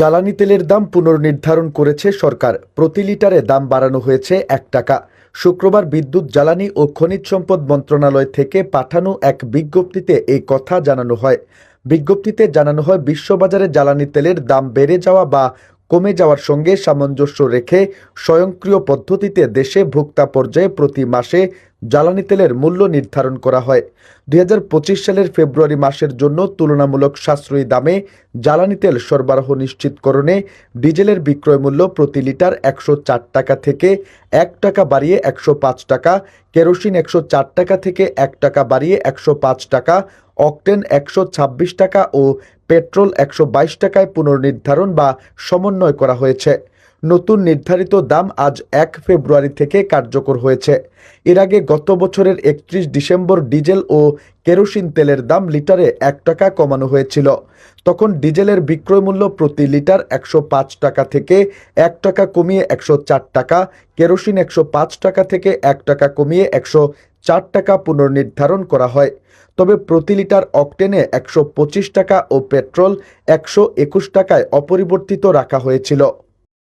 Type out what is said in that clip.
জ্বালানি তেলের দাম পুনর্নির্ধারণ করেছে সরকার। প্রতি লিটারে দাম বাড়ানো হয়েছে এক টাকা। শুক্রবার বিদ্যুৎ, জ্বালানি ও খনিজ সম্পদ মন্ত্রণালয় থেকে পাঠানো এক বিজ্ঞপ্তিতে এই কথা জানানো হয়। বিজ্ঞপ্তিতে জানানো হয়, বিশ্ববাজারে জ্বালানি তেলের দাম বেড়ে যাওয়া বা কমে যাওয়ার সঙ্গে সামঞ্জস্য রেখে স্বয়ংক্রিয় পদ্ধতিতে দেশে ভোক্তা পর্যায়ে প্রতি মাসে জ্বালানি তেলের মূল্য নির্ধারণ করা হয়। দু হাজার পঁচিশ সালের ফেব্রুয়ারি মাসের জন্য তুলনামূলক সাশ্রয়ী দামে জ্বালানি তেল সরবরাহ নিশ্চিতকরণে ডিজেলের বিক্রয় মূল্য প্রতি লিটার একশো চার টাকা থেকে এক টাকা বাড়িয়ে একশো পাঁচ টাকা, কেরোসিন একশো চার টাকা থেকে এক টাকা বাড়িয়ে একশো পাঁচ টাকা, অকটেন একশো ছাব্বিশ টাকা ও পেট্রোল একশো বাইশ টাকায় পুনর্নির্ধারণ বা সমন্বয় করা হয়েছে। নতুন নির্ধারিত দাম আজ এক ফেব্রুয়ারি থেকে কার্যকর হয়েছে। এর আগে গত বছরের একত্রিশ ডিসেম্বর ডিজেল ও কেরোসিন তেলের দাম লিটারে এক টাকা কমানো হয়েছিল। তখন ডিজেলের বিক্রয় মূল্য প্রতি লিটার একশো পাঁচ টাকা থেকে এক টাকা কমিয়ে একশো চার টাকা, কেরোসিন একশো পাঁচ টাকা থেকে এক টাকা কমিয়ে একশো চার টাকা পুনর্নির্ধারণ করা হয়। তবে প্রতি লিটার অকটেনে একশো পঁচিশ টাকা ও পেট্রোল একশো একুশ টাকায় অপরিবর্তিত রাখা হয়েছিল।